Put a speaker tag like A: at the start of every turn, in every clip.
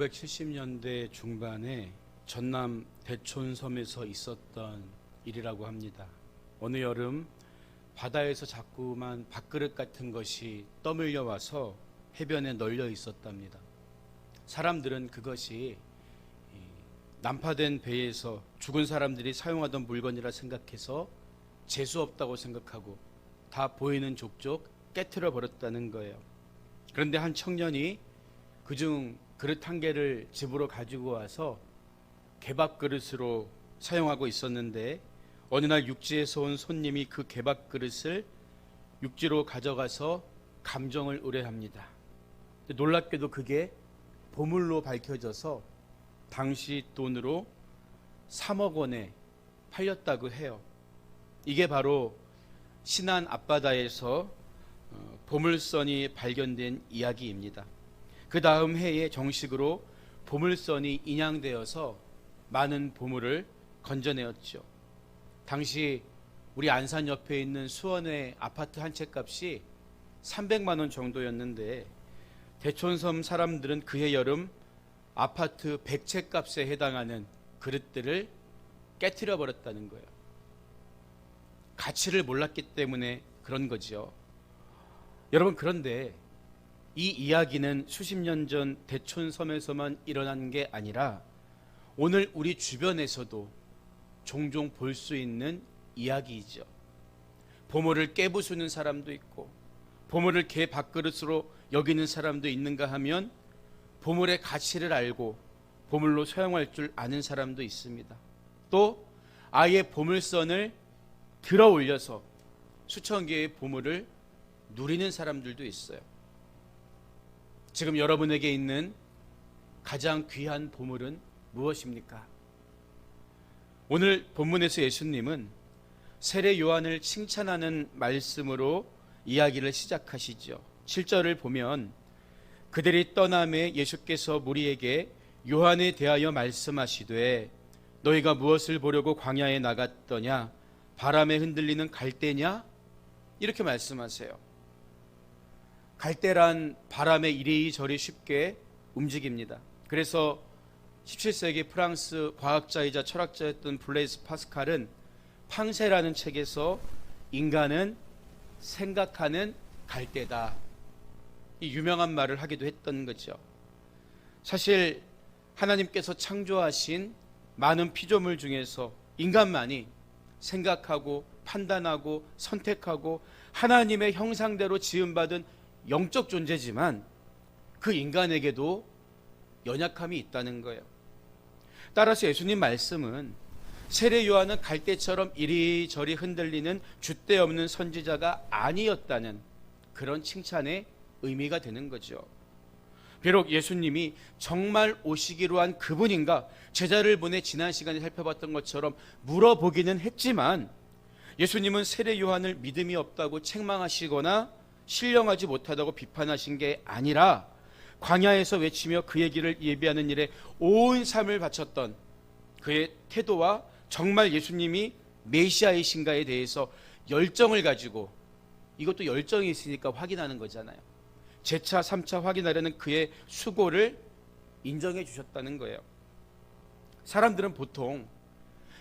A: (1970년대) 중반에 전남 대촌섬에서 있었던 일이라고 합니다. 어느 여름 바다에서 자꾸만 밥그릇 같은 것이 떠밀려 와서 해변에 널려 있었답니다. 사람들은 그것이 이 난파된 배에서 죽은 사람들이 사용하던 물건이라 생각해서 재수 없다고 생각하고 다 보이는 족족 깨트려 버렸다는 거예요. 그런데 한 청년이 그중 그릇 한 개를 집으로 가지고 와서 개밥 그릇으로 사용하고 있었는데 어느 날 육지에서 온 손님이 그 개밥 그릇을 육지로 가져가서 감정을 의뢰합니다. 놀랍게도 그게 보물로 밝혀져서 당시 돈으로 3억 원에 팔렸다고 해요. 이게 바로 신안 앞바다에서 어, 보물선이 발견된 이야기입니다. 그 다음 해에 정식으로 보물선이 인양되어서 많은 보물을 건져내었죠. 당시 우리 안산 옆에 있는 수원의 아파트 한 채 값이 300만 원 정도였는데 대촌섬 사람들은 그해 여름 아파트 100채 값에 해당하는 그릇들을 깨뜨려 버렸다는 거예요. 가치를 몰랐기 때문에 그런 거지요. 여러분 그런데 이 이야기는 수십 년 전 대촌섬에서만 일어난 게 아니라 오늘 우리 주변에서도 종종 볼 수 있는 이야기이죠. 보물을 깨부수는 사람도 있고 보물을 개 밥그릇으로 여기는 사람도 있는가 하면 보물의 가치를 알고 보물로 사용할 줄 아는 사람도 있습니다. 또 아예 보물선을 들어 올려서 수천 개의 보물을 누리는 사람들도 있어요. 지금 여러분에게 있는 가장 귀한 보물은 무엇입니까? 오늘 본문에서 예수님은 세례 요한을 칭찬하는 말씀으로 이야기를 시작하시죠. 7절을 보면 그들이 떠남에 예수께서 무리에게 요한에 대하여 말씀하시되 너희가 무엇을 보려고 광야에 나갔더냐 바람에 흔들리는 갈대냐 이렇게 말씀하세요. 갈대란 바람에 이리저리 쉽게 움직입니다. 그래서 17세기 프랑스 과학자이자 철학자였던 블레이스 파스칼은 팡세라는 책에서 인간은 생각하는 갈대다. 이 유명한 말을 하기도 했던 거죠. 사실 하나님께서 창조하신 많은 피조물 중에서 인간만이 생각하고 판단하고 선택하고 하나님의 형상대로 지음받은 영적 존재지만 그 인간에게도 연약함이 있다는 거예요. 따라서 예수님 말씀은 세례 요한은 갈대처럼 이리저리 흔들리는 줏대 없는 선지자가 아니었다는 그런 칭찬의 의미가 되는 거죠. 비록 예수님이 정말 오시기로 한 그분인가 제자를 보내 지난 시간에 살펴봤던 것처럼 물어보기는 했지만 예수님은 세례 요한을 믿음이 없다고 책망하시거나 신령하지 못하다고 비판하신 게 아니라 광야에서 외치며 그의 길을 예비하는 일에 온 삶을 바쳤던 그의 태도와 정말 예수님이 메시아이신가에 대해서 열정을 가지고 이것도 열정이 있으니까 확인하는 거잖아요. 재차 3차 확인하려는 그의 수고를 인정해 주셨다는 거예요. 사람들은 보통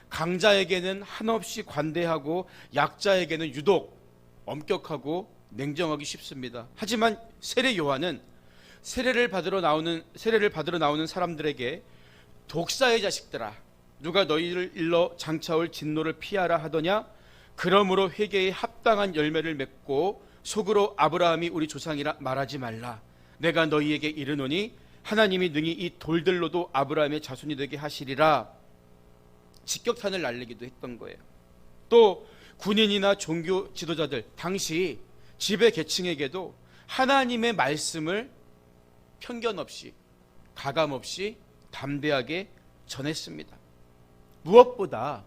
A: 강자에게는 한없이 관대하고 약자에게는 유독 엄격하고 냉정하기 쉽습니다. 하지만 세례 요한은 세례를 받으러 나오는 세례를 받으러 나오는 사람들에게 독사의 자식들아 누가 너희를 일러 장차올 진노를 피하라 하더냐? 그러므로 회개에 합당한 열매를 맺고 속으로 아브라함이 우리 조상이라 말하지 말라. 내가 너희에게 이르노니 하나님이 능히 이 돌들로도 아브라함의 자손이 되게 하시리라. 직격탄을 날리기도 했던 거예요. 또 군인이나 종교 지도자들 당시 지배 계층에게도 하나님의 말씀을 편견 없이 가감 없이 담대하게 전했습니다. 무엇보다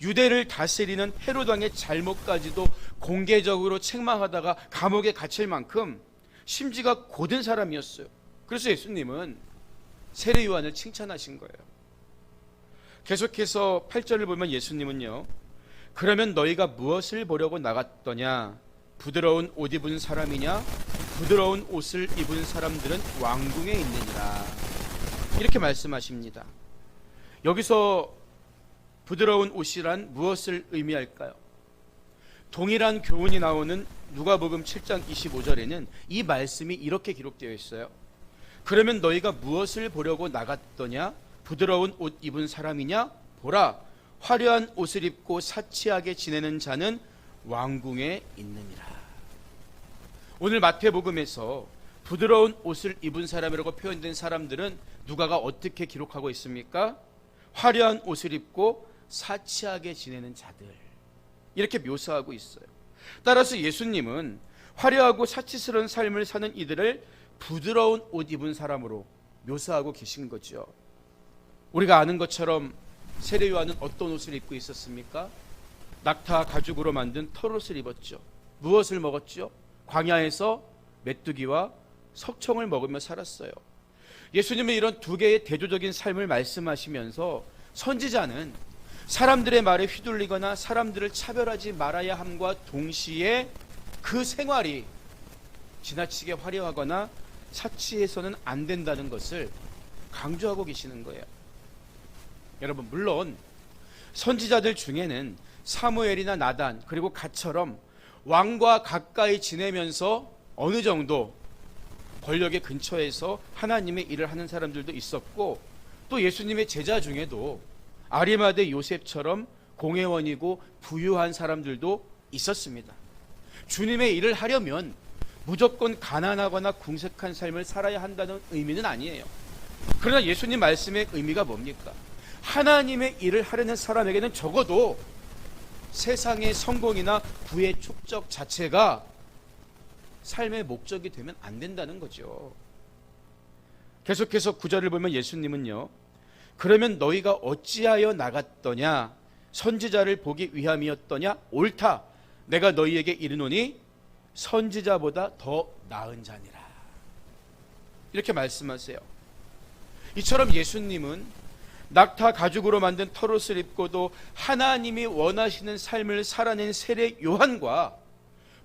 A: 유대를 다스리는 헤롯 왕의 잘못까지도 공개적으로 책망하다가 감옥에 갇힐 만큼 심지가 고든 사람이었어요. 그래서 예수님은 세례 요한을 칭찬하신 거예요. 계속해서 8절을 보면 예수님은요. 그러면 너희가 무엇을 보려고 나갔더냐? 부드러운 옷 입은 사람이냐? 부드러운 옷을 입은 사람들은 왕궁에 있느니라. 이렇게 말씀하십니다. 여기서 부드러운 옷이란 무엇을 의미할까요? 동일한 교훈이 나오는 누가복음 7장 25절에는 이 말씀이 이렇게 기록되어 있어요. 그러면 너희가 무엇을 보려고 나갔더냐? 부드러운 옷 입은 사람이냐? 보라, 화려한 옷을 입고 사치하게 지내는 자는 왕궁에 있느니라. 오늘 마태복음에서 부드러운 옷을 입은 사람이라고 표현된 사람들은 누가가 어떻게 기록하고 있습니까? 화려한 옷을 입고 사치하게 지내는 자들. 이렇게 묘사하고 있어요. 따라서 예수님은 화려하고 사치스러운 삶을 사는 이들을 부드러운 옷 입은 사람으로 묘사하고 계신 거죠. 우리가 아는 것처럼 세례 요한은 어떤 옷을 입고 있었습니까? 낙타 가죽으로 만든 털옷을 입었죠. 무엇을 먹었죠? 광야에서 메뚜기와 석청을 먹으며 살았어요. 예수님은 이런 두 개의 대조적인 삶을 말씀하시면서 선지자는 사람들의 말에 휘둘리거나 사람들을 차별하지 말아야 함과 동시에 그 생활이 지나치게 화려하거나 사치해서는 안 된다는 것을 강조하고 계시는 거예요. 여러분 물론 선지자들 중에는 사무엘이나 나단 그리고 갓처럼 왕과 가까이 지내면서 어느 정도 권력의 근처에서 하나님의 일을 하는 사람들도 있었고 또 예수님의 제자 중에도 아리마대 요셉처럼 공회원이고 부유한 사람들도 있었습니다. 주님의 일을 하려면 무조건 가난하거나 궁색한 삶을 살아야 한다는 의미는 아니에요. 그러나 예수님 말씀의 의미가 뭡니까? 하나님의 일을 하려는 사람에게는 적어도 세상의 성공이나 부의 축적 자체가 삶의 목적이 되면 안 된다는 거죠. 계속해서 구절을 보면 예수님은요. 그러면 너희가 어찌하여 나갔더냐? 선지자를 보기 위함이었더냐? 옳다. 내가 너희에게 이르노니 선지자보다 더 나은 자니라. 이렇게 말씀하세요. 이처럼 예수님은 낙타 가죽으로 만든 털옷을 입고도 하나님이 원하시는 삶을 살아낸 세례 요한과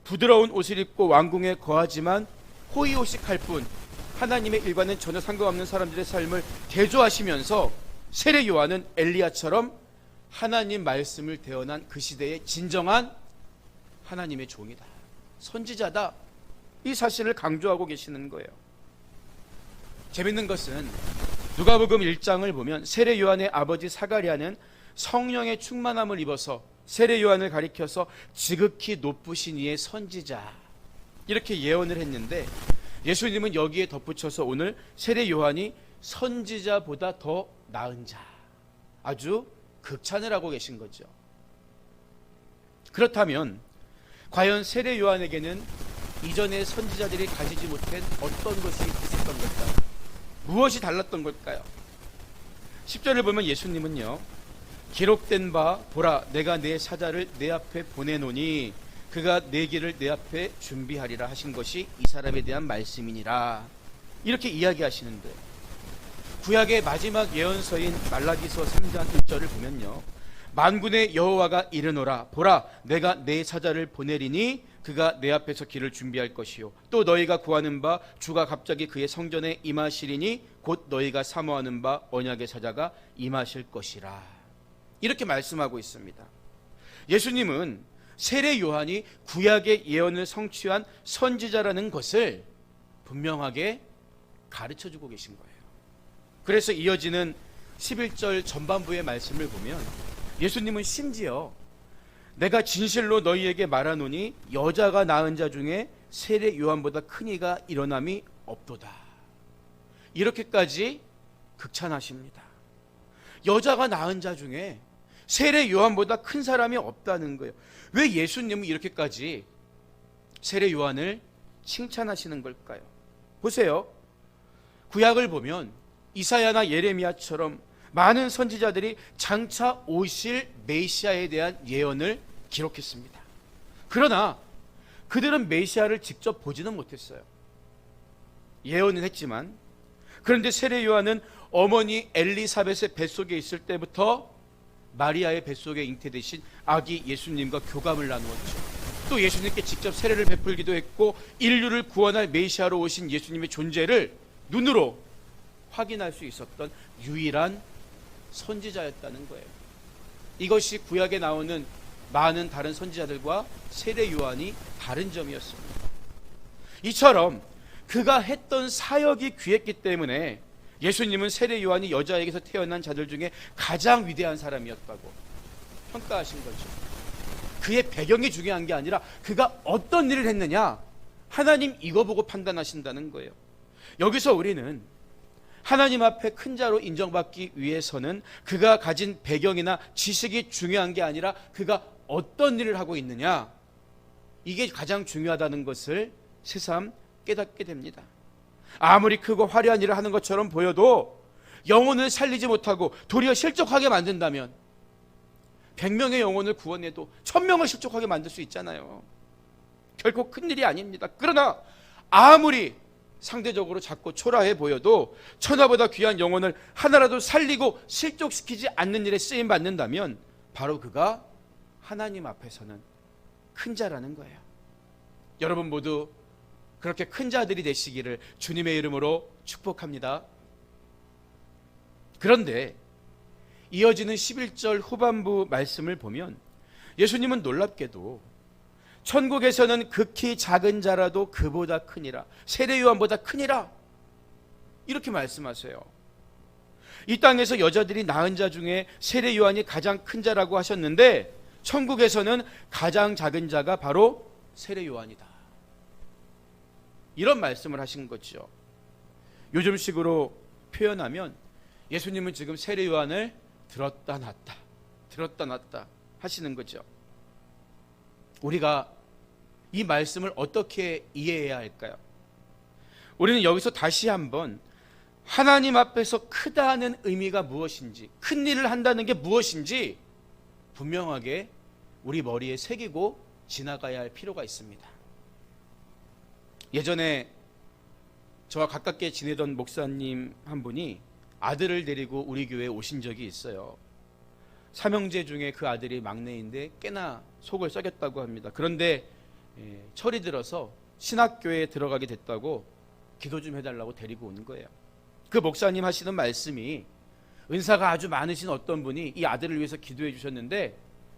A: 부드러운 옷을 입고 왕궁에 거하지만 호의호식할 뿐 하나님의 일과는 전혀 상관없는 사람들의 삶을 대조하시면서 세례 요한은 엘리야처럼 하나님 말씀을 대언한 그 시대의 진정한 하나님의 종이다. 선지자다. 이 사실을 강조하고 계시는 거예요. 재밌는 것은 누가복음 1장을 보면 세례 요한의 아버지 사가리아는 성령의 충만함을 입어서 세례 요한을 가리켜서 지극히 높으신 이의 선지자 이렇게 예언을 했는데 예수님은 여기에 덧붙여서 오늘 세례 요한이 선지자보다 더 나은 자 아주 극찬을 하고 계신 거죠. 그렇다면 과연 세례 요한에게는 이전의 선지자들이 가지지 못한 어떤 것이 있었던 걸까요? 무엇이 달랐던 걸까요? 10절을 보면 예수님은요. 기록된 바 보라 내가 내 사자를 내 앞에 보내노니 그가 내 길을 내 앞에 준비하리라 하신 것이 이 사람에 대한 말씀이니라. 이렇게 이야기하시는데 구약의 마지막 예언서인 말라기서 3장 1절을 보면요. 만군의 여호와가 이르노라 보라 내가 내 사자를 보내리니 그가 내 앞에서 길을 준비할 것이요 또 너희가 구하는 바 주가 갑자기 그의 성전에 임하시리니 곧 너희가 사모하는 바 언약의 사자가 임하실 것이라 이렇게 말씀하고 있습니다. 예수님은 세례 요한이 구약의 예언을 성취한 선지자라는 것을 분명하게 가르쳐 주고 계신 거예요. 그래서 이어지는 11절 전반부의 말씀을 보면 예수님은 심지어 내가 진실로 너희에게 말하노니 여자가 낳은 자 중에 세례 요한보다 큰 이가 일어남이 없도다. 이렇게까지 극찬하십니다. 여자가 낳은 자 중에 세례 요한보다 큰 사람이 없다는 거예요. 왜 예수님은 이렇게까지 세례 요한을 칭찬하시는 걸까요? 보세요. 구약을 보면 이사야나 예레미야처럼 많은 선지자들이 장차 오실 메시아에 대한 예언을 기록했습니다. 그러나 그들은 메시아를 직접 보지는 못했어요. 예언은 했지만 그런데 세례 요한은 어머니 엘리사벳의 뱃속에 있을 때부터 마리아의 뱃속에 잉태되신 아기 예수님과 교감을 나누었죠. 또 예수님께 직접 세례를 베풀기도 했고 인류를 구원할 메시아로 오신 예수님의 존재를 눈으로 확인할 수 있었던 유일한 선지자였다는 거예요. 이것이 구약에 나오는 많은 다른 선지자들과 세례 요한이 다른 점이었습니다. 이처럼 그가 했던 사역이 귀했기 때문에 예수님은 세례 요한이 여자에게서 태어난 자들 중에 가장 위대한 사람이었다고 평가하신 거죠. 그의 배경이 중요한 게 아니라 그가 어떤 일을 했느냐 하나님 이거 보고 판단하신다는 거예요. 여기서 우리는 하나님 앞에 큰 자로 인정받기 위해서는 그가 가진 배경이나 지식이 중요한 게 아니라 그가 어떤 일을 하고 있느냐 이게 가장 중요하다는 것을 새삼 깨닫게 됩니다. 아무리 크고 화려한 일을 하는 것처럼 보여도 영혼을 살리지 못하고 도리어 실족하게 만든다면 100명의 영혼을 구원해도 1000명을 실족하게 만들 수 있잖아요. 결코 큰 일이 아닙니다. 그러나 아무리 상대적으로 작고 초라해 보여도 천하보다 귀한 영혼을 하나라도 살리고 실족시키지 않는 일에 쓰임 받는다면 바로 그가 하나님 앞에서는 큰 자라는 거예요. 여러분 모두 그렇게 큰 자들이 되시기를 주님의 이름으로 축복합니다. 그런데 이어지는 11절 후반부 말씀을 보면 예수님은 놀랍게도 천국에서는 극히 작은 자라도 그보다 크니라 세례 요한보다 크니라 이렇게 말씀하세요. 이 땅에서 여자들이 낳은 자 중에 세례 요한이 가장 큰 자라고 하셨는데 천국에서는 가장 작은 자가 바로 세례 요한이다. 이런 말씀을 하신 거죠. 요즘식으로 표현하면 예수님은 지금 세례 요한을 들었다 놨다, 들었다 놨다 하시는 거죠. 우리가 이 말씀을 어떻게 이해해야 할까요? 우리는 여기서 다시 한번 하나님 앞에서 크다는 의미가 무엇인지, 큰 일을 한다는 게 무엇인지 분명하게 우리 머리에 새기고 지나가야 할 필요가 있습니다. 예전에 저와 가깝게 지내던 목사님 한 분이 아들을 데리고 우리 교회에 오신 적이 있어요. 삼형제 중에 그 아들이 막내인데 꽤나 속을 썩였다고 합니다. 그런데 예, 철이 들어서 신학교에 들어가게 됐다고 기도 좀 해달라고 데리고 온 거예요. 그 목사님 하시는 말씀이 은사가 아주 많으신 어떤 분이 이 아들을 위해서 기도해 주셨는데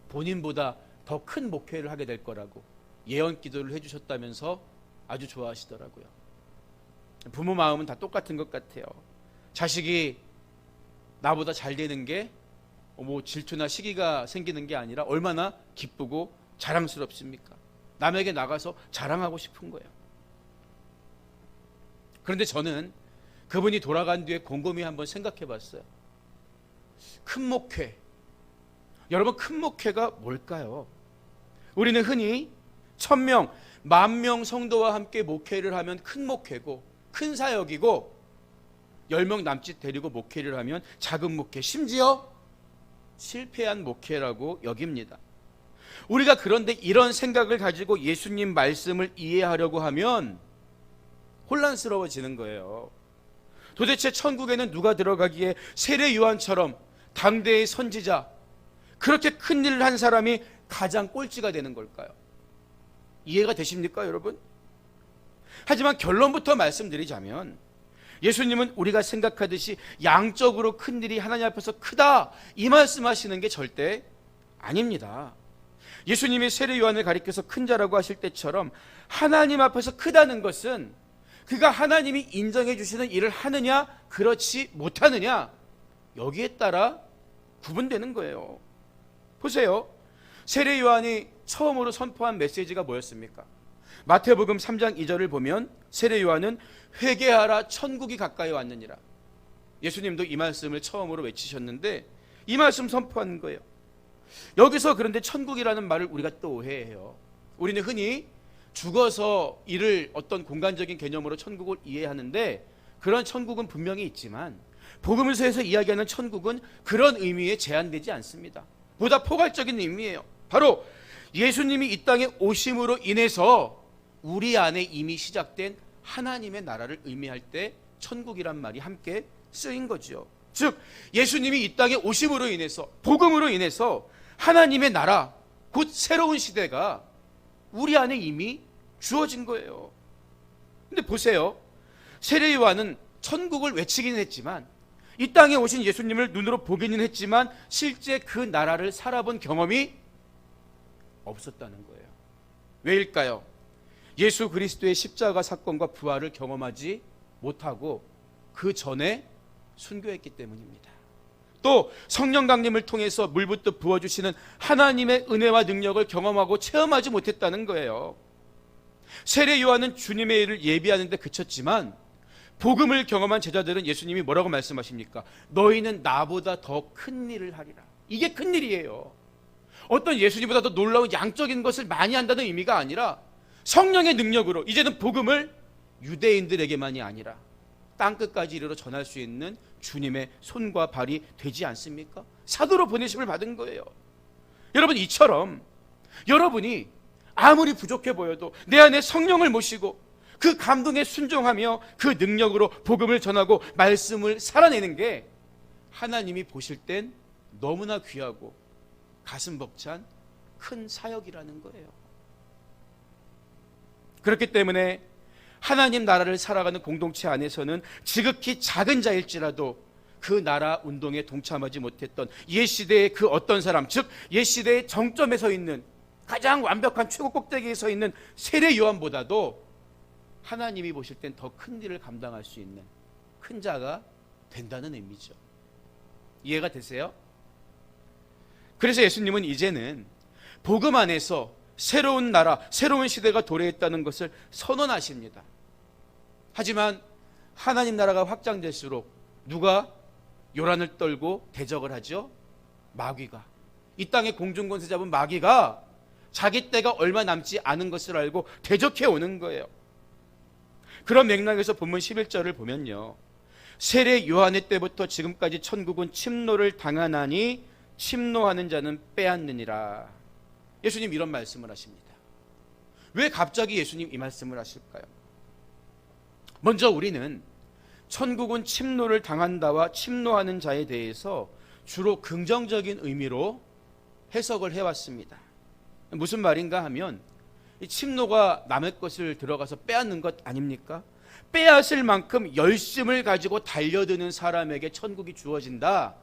A: 본인보다 더 큰 목회를 하게 될 거라고 예언 기도를 해 주셨다면서 아주 좋아하시더라고요. 부모 마음은 다 똑같은 것 같아요. 자식이 나보다 잘 되는 게 뭐 질투나 시기가 생기는 게 아니라 얼마나 기쁘고 자랑스럽습니까? 남에게 나가서 자랑하고 싶은 거예요. 그런데 저는 그분이 돌아간 뒤에 곰곰이 한번 생각해 봤어요. 큰 목회. 여러분, 큰 목회가 뭘까요? 우리는 흔히 천명, 만명 성도와 함께 목회를 하면 큰 목회고, 큰 사역이고, 열 명 남짓 데리고 목회를 하면 작은 목회, 심지어 실패한 목회라고 여깁니다. 우리가 그런데 이런 생각을 가지고 예수님 말씀을 이해하려고 하면 혼란스러워지는 거예요. 도대체 천국에는 누가 들어가기에 세례 요한처럼 당대의 선지자 그렇게 큰 일을 한 사람이 가장 꼴찌가 되는 걸까요? 이해가 되십니까, 여러분? 하지만 결론부터 말씀드리자면 예수님은 우리가 생각하듯이 양적으로 큰 일이 하나님 앞에서 크다 이 말씀하시는 게 절대 아닙니다. 예수님이 세례 요한을 가리켜서 큰 자라고 하실 때처럼 하나님 앞에서 크다는 것은 그가 하나님이 인정해 주시는 일을 하느냐 그렇지 못하느냐 여기에 따라 구분되는 거예요. 보세요. 세례 요한이 처음으로 선포한 메시지가 뭐였습니까? 마태복음 3장 2절을 보면 세례 요한은 회개하라 천국이 가까이 왔느니라. 예수님도 이 말씀을 처음으로 외치셨는데 이 말씀 선포한 거예요. 여기서 그런데 천국이라는 말을 우리가 또 오해해요. 우리는 흔히 죽어서 이를 어떤 공간적인 개념으로 천국을 이해하는데 그런 천국은 분명히 있지만 복음서에서 이야기하는 천국은 그런 의미에 제한되지 않습니다. 보다 포괄적인 의미예요. 바로 예수님이 이 땅에 오심으로 인해서 우리 안에 이미 시작된 하나님의 나라를 의미할 때 천국이란 말이 함께 쓰인 거죠. 즉 예수님이 이 땅에 오심으로 인해서 복음으로 인해서 하나님의 나라 곧 새로운 시대가 우리 안에 이미 주어진 거예요. 근데 보세요. 세례 요한은 천국을 외치기는 했지만 이 땅에 오신 예수님을 눈으로 보기는 했지만 실제 그 나라를 살아본 경험이 없었다는 거예요. 왜일까요? 예수 그리스도의 십자가 사건과 부활을 경험하지 못하고 그 전에 순교했기 때문입니다. 또 성령 강림을 통해서 물부터 부어 주시는 하나님의 은혜와 능력을 경험하고 체험하지 못했다는 거예요. 세례 요한은 주님의 일을 예비하는데 그쳤지만 복음을 경험한 제자들은 예수님이 뭐라고 말씀하십니까? 너희는 나보다 더 큰 일을 하리라. 이게 큰 일이에요. 어떤 예수님보다 더 놀라운 양적인 것을 많이 한다는 의미가 아니라 성령의 능력으로 이제는 복음을 유대인들에게만이 아니라 땅 끝까지 이르러 전할 수 있는 주님의 손과 발이 되지 않습니까? 사도로 보내심을 받은 거예요. 여러분 이처럼 여러분이 아무리 부족해 보여도 내 안에 성령을 모시고 그 감동에 순종하며 그 능력으로 복음을 전하고 말씀을 살아내는 게 하나님이 보실 땐 너무나 귀하고 가슴 벅찬 큰 사역이라는 거예요. 그렇기 때문에 하나님 나라를 살아가는 공동체 안에서는 지극히 작은 자일지라도 그 나라 운동에 동참하지 못했던 옛 시대의 그 어떤 사람, 즉 옛 시대의 정점에 서 있는 가장 완벽한 최고 꼭대기에 서 있는 세례 요한보다도 하나님이 보실 땐 더 큰 일을 감당할 수 있는 큰 자가 된다는 의미죠. 이해가 되세요? 그래서 예수님은 이제는 복음 안에서 새로운 나라, 새로운 시대가 도래했다는 것을 선언하십니다. 하지만 하나님 나라가 확장될수록 누가 요란을 떨고 대적을 하죠? 마귀가. 이 땅에 공중권세 잡은 마귀가 자기 때가 얼마 남지 않은 것을 알고 대적해 오는 거예요. 그런 맥락에서 본문 11절을 보면요. 세례 요한의 때부터 지금까지 천국은 침노를 당하나니 침노하는 자는 빼앗느니라. 예수님 이런 말씀을 하십니다. 왜 갑자기 예수님 이 말씀을 하실까요? 먼저 우리는 천국은 침노를 당한다와 침노하는 자에 대해서 주로 긍정적인 의미로 해석을 해왔습니다. 무슨 말인가 하면 이 침노가 남의 것을 들어가서 빼앗는 것 아닙니까? 빼앗을 만큼 열심을 가지고 달려드는 사람에게 천국이 주어진다.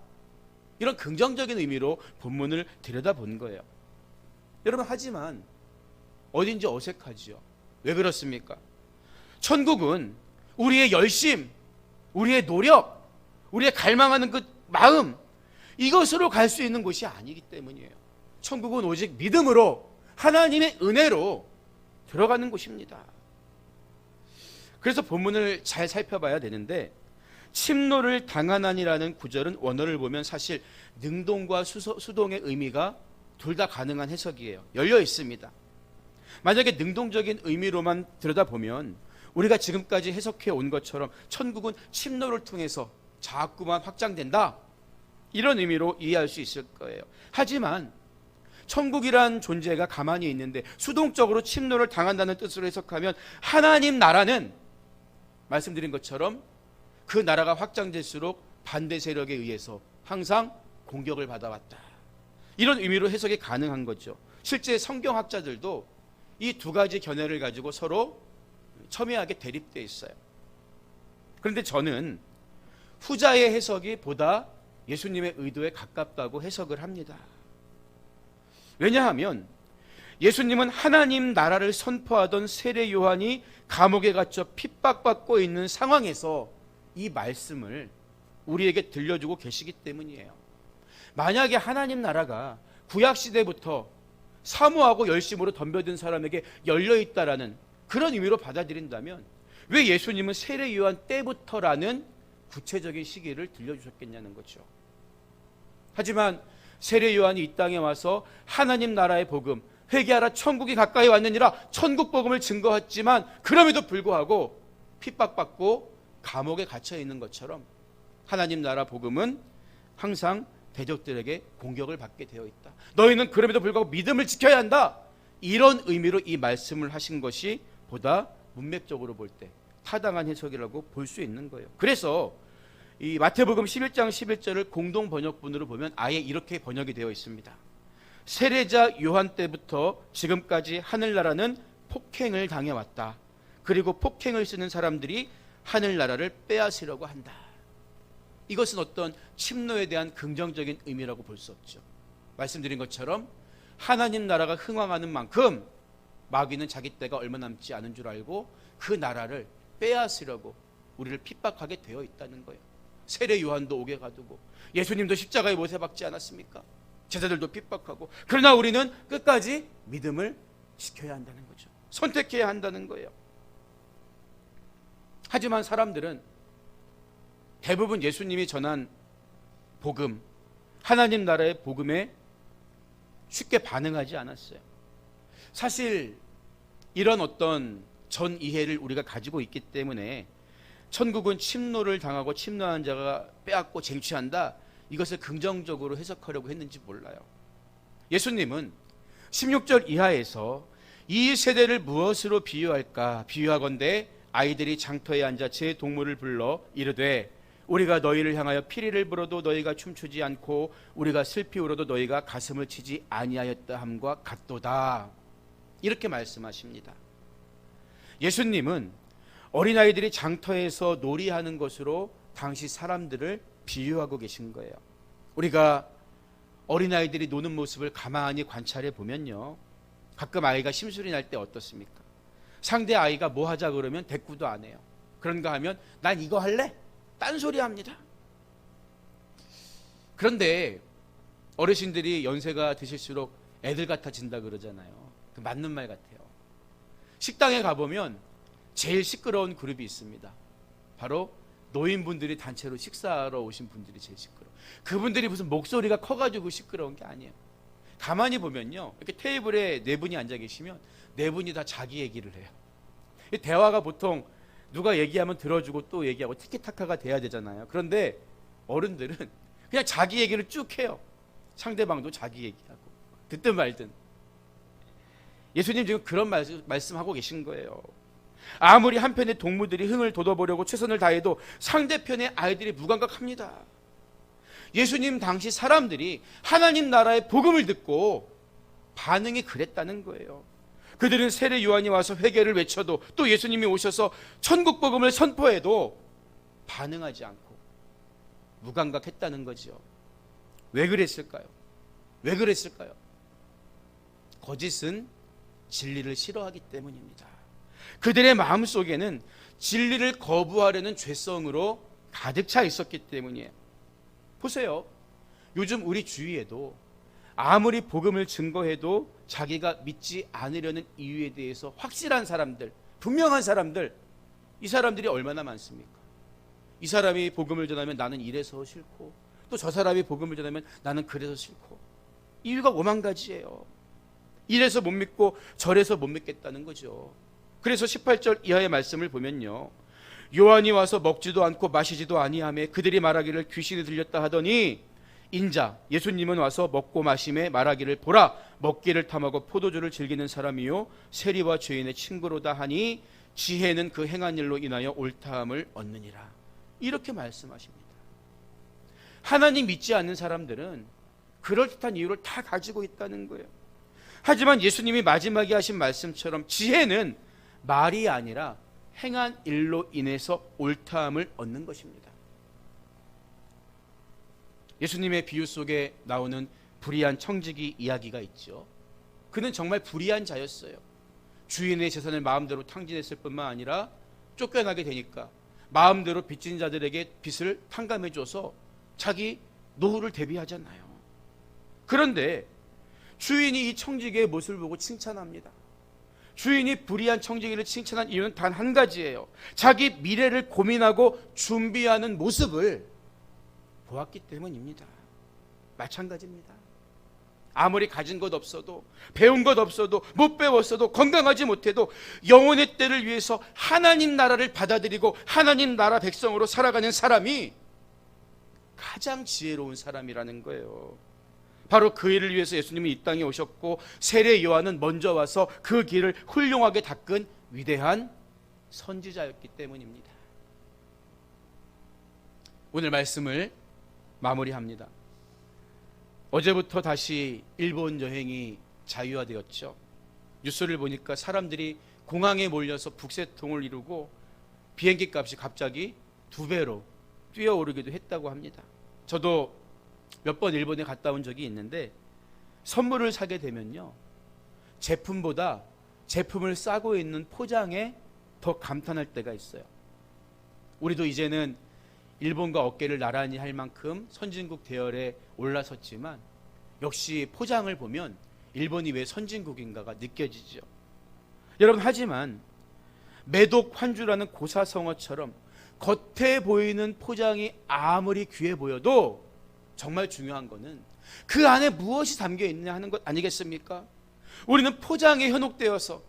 A: 이런 긍정적인 의미로 본문을 들여다본 거예요. 여러분 하지만 어딘지 어색하지요. 왜 그렇습니까? 천국은 우리의 열심, 우리의 노력, 우리의 갈망하는 그 마음 이것으로 갈 수 있는 곳이 아니기 때문이에요. 천국은 오직 믿음으로 하나님의 은혜로 들어가는 곳입니다. 그래서 본문을 잘 살펴봐야 되는데 침노를 당하나니라는 구절은 원어를 보면 사실 능동과 수동의 의미가 둘 다 가능한 해석이에요. 열려 있습니다. 만약에 능동적인 의미로만 들여다보면 우리가 지금까지 해석해 온 것처럼 천국은 침노를 통해서 자꾸만 확장된다. 이런 의미로 이해할 수 있을 거예요. 하지만 천국이란 존재가 가만히 있는데 수동적으로 침노를 당한다는 뜻으로 해석하면 하나님 나라는 말씀드린 것처럼 그 나라가 확장될수록 반대 세력에 의해서 항상 공격을 받아왔다. 이런 의미로 해석이 가능한 거죠. 실제 성경학자들도 이 두 가지 견해를 가지고 서로 첨예하게 대립되어 있어요. 그런데 저는 후자의 해석이 보다 예수님의 의도에 가깝다고 해석을 합니다. 왜냐하면 예수님은 하나님 나라를 선포하던 세례 요한이 감옥에 갇혀 핍박받고 있는 상황에서 이 말씀을 우리에게 들려주고 계시기 때문이에요. 만약에 하나님 나라가 구약 시대부터 사모하고 열심으로 덤벼든 사람에게 열려 있다라는 그런 의미로 받아들인다면 왜 예수님은 세례 요한 때부터라는 구체적인 시기를 들려주셨겠냐는 거죠. 하지만 세례 요한이 이 땅에 와서 하나님 나라의 복음, 회개하라 천국이 가까이 왔느니라 천국 복음을 증거했지만 그럼에도 불구하고 핍박받고 감옥에 갇혀 있는 것처럼 하나님 나라 복음은 항상 대적들에게 공격을 받게 되어 있다. 너희는 그럼에도 불구하고 믿음을 지켜야 한다. 이런 의미로 이 말씀을 하신 것이 보다 문맥적으로 볼 때 타당한 해석이라고 볼 수 있는 거예요. 그래서 이 마태복음 11장 11절을 공동 번역본으로 보면 아예 이렇게 번역이 되어 있습니다. 세례자 요한 때부터 지금까지 하늘나라는 폭행을 당해왔다. 그리고 폭행을 쓰는 사람들이 하늘나라를 빼앗으려고 한다. 이것은 어떤 침노에 대한 긍정적인 의미라고 볼 수 없죠. 말씀드린 것처럼 하나님 나라가 흥왕하는 만큼 마귀는 자기 때가 얼마 남지 않은 줄 알고 그 나라를 빼앗으려고 우리를 핍박하게 되어 있다는 거예요. 세례 요한도 오게 가두고 예수님도 십자가에 못에 박지 않았습니까? 제자들도 핍박하고 그러나 우리는 끝까지 믿음을 지켜야 한다는 거죠. 선택해야 한다는 거예요. 하지만 사람들은 대부분 예수님이 전한 복음, 하나님 나라의 복음에 쉽게 반응하지 않았어요. 사실 이런 어떤 전 이해를 우리가 가지고 있기 때문에 천국은 침노를 당하고 침노한 자가 빼앗고 쟁취한다. 이것을 긍정적으로 해석하려고 했는지 몰라요. 예수님은 16절 이하에서 이 세대를 무엇으로 비유할까? 비유하건대 아이들이 장터에 앉아 제 동물을 불러 이르되 우리가 너희를 향하여 피리를 불어도 너희가 춤추지 않고 우리가 슬피 울어도 너희가 가슴을 치지 아니하였다 함과 같도다. 이렇게 말씀하십니다. 예수님은 어린아이들이 장터에서 놀이하는 것으로 당시 사람들을 비유하고 계신 거예요. 우리가 어린아이들이 노는 모습을 가만히 관찰해 보면요. 가끔 아이가 심술이 날 때 어떻습니까? 상대 아이가 뭐 하자 그러면 대꾸도 안 해요. 그런가 하면 난 이거 할래? 딴소리 합니다. 그런데 어르신들이 연세가 드실수록 애들 같아진다 그러잖아요. 그 맞는 말 같아요. 식당에 가보면 제일 시끄러운 그룹이 있습니다. 바로 노인분들이 단체로 식사하러 오신 분들이 제일 시끄러. 그분들이 무슨 목소리가 커가지고 시끄러운 게 아니에요. 가만히 보면요, 이렇게 테이블에 네 분이 앉아 계시면 네 분이 다 자기 얘기를 해요. 이 대화가 보통 누가 얘기하면 들어주고 또 얘기하고 티키타카가 돼야 되잖아요. 그런데 어른들은 그냥 자기 얘기를 쭉 해요. 상대방도 자기 얘기하고 듣든 말든. 예수님 지금 그런 말씀, 말씀하고 계신 거예요. 아무리 한편의 동무들이 흥을 돋워보려고 최선을 다해도 상대편의 아이들이 무감각합니다. 예수님 당시 사람들이 하나님 나라의 복음을 듣고 반응이 그랬다는 거예요. 그들은 세례 요한이 와서 회개를 외쳐도 또 예수님이 오셔서 천국 복음을 선포해도 반응하지 않고 무감각했다는 거죠. 왜 그랬을까요? 왜 그랬을까요? 거짓은 진리를 싫어하기 때문입니다. 그들의 마음 속에는 진리를 거부하려는 죄성으로 가득 차 있었기 때문이에요. 보세요. 요즘 우리 주위에도 아무리 복음을 증거해도 자기가 믿지 않으려는 이유에 대해서 확실한 사람들, 분명한 사람들, 이 사람들이 얼마나 많습니까? 이 사람이 복음을 전하면 나는 이래서 싫고, 또 저 사람이 복음을 전하면 나는 그래서 싫고, 이유가 오만 가지예요. 이래서 못 믿고 저래서 못 믿겠다는 거죠. 그래서 18절 이하의 말씀을 보면요. 요한이 와서 먹지도 않고 마시지도 아니하며 그들이 말하기를 귀신이 들렸다 하더니 인자 예수님은 와서 먹고 마심에 말하기를 보라 먹기를 탐하고 포도주를 즐기는 사람이요 세리와 죄인의 친구로다 하니 지혜는 그 행한 일로 인하여 옳다함을 얻느니라 이렇게 말씀하십니다. 하나님 믿지 않는 사람들은 그럴듯한 이유를 다 가지고 있다는 거예요. 하지만 예수님이 마지막에 하신 말씀처럼 지혜는 말이 아니라 행한 일로 인해서 옳다함을 얻는 것입니다. 예수님의 비유 속에 나오는 불의한 청지기 이야기가 있죠. 그는 정말 불의한 자였어요. 주인의 재산을 마음대로 탕진했을 뿐만 아니라 쫓겨나게 되니까 마음대로 빚진 자들에게 빚을 탕감해 줘서 자기 노후를 대비하잖아요. 그런데 주인이 이 청지기의 모습을 보고 칭찬합니다. 주인이 불의한 청지기를 칭찬한 이유는 단 한 가지예요. 자기 미래를 고민하고 준비하는 모습을 보았기 때문입니다. 마찬가지입니다. 아무리 가진 것 없어도 배운 것 없어도 못 배웠어도 건강하지 못해도 영혼의 때를 위해서 하나님 나라를 받아들이고 하나님 나라 백성으로 살아가는 사람이 가장 지혜로운 사람이라는 거예요. 바로 그 일을 위해서 예수님이 이 땅에 오셨고 세례 요한은 먼저 와서 그 길을 훌륭하게 닦은 위대한 선지자였기 때문입니다. 오늘 말씀을 마무리합니다. 어제부터 다시 일본 여행이 자유화되었죠. 뉴스를 보니까 사람들이 공항에 몰려서 북새통을 이루고 비행기 값이 갑자기 두 배로 뛰어오르기도 했다고 합니다. 저도 몇 번 일본에 갔다 온 적이 있는데 선물을 사게 되면요. 제품보다 제품을 싸고 있는 포장에 더 감탄할 때가 있어요. 우리도 이제는 일본과 어깨를 나란히 할 만큼 선진국 대열에 올라섰지만 역시 포장을 보면 일본이 왜 선진국인가가 느껴지죠. 여러분 하지만 매독 환주라는 고사성어처럼 겉에 보이는 포장이 아무리 귀해 보여도 정말 중요한 거는 그 안에 무엇이 담겨 있느냐 하는 것 아니겠습니까? 우리는 포장에 현혹되어서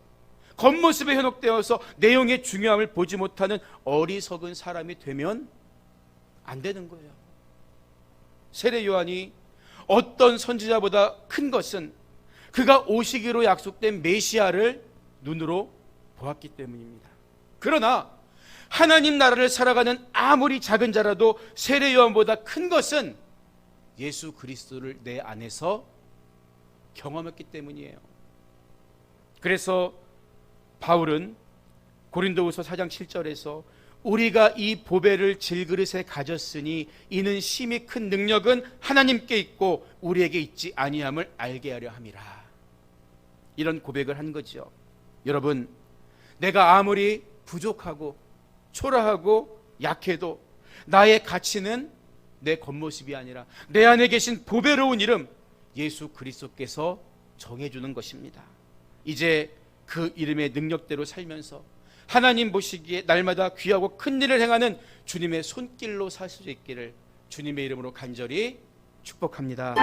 A: 겉모습에 현혹되어서 내용의 중요함을 보지 못하는 어리석은 사람이 되면 안 되는 거예요. 세례 요한이 어떤 선지자보다 큰 것은 그가 오시기로 약속된 메시아를 눈으로 보았기 때문입니다. 그러나 하나님 나라를 살아가는 아무리 작은 자라도 세례 요한보다 큰 것은 예수 그리스도를 내 안에서 경험했기 때문이에요. 그래서 바울은 고린도후서 4장 7절에서 우리가 이 보배를 질그릇에 가졌으니 이는 심히 큰 능력은 하나님께 있고 우리에게 있지 아니함을 알게 하려 함이라. 이런 고백을 한 거죠. 여러분, 내가 아무리 부족하고 초라하고 약해도 나의 가치는 내 겉모습이 아니라 내 안에 계신 보배로운 이름 예수 그리스도께서 정해 주는 것입니다. 이제 그 이름의 능력대로 살면서 하나님 보시기에 날마다 귀하고 큰 일을 행하는 주님의 손길로 살 수 있기를 주님의 이름으로 간절히 축복합니다.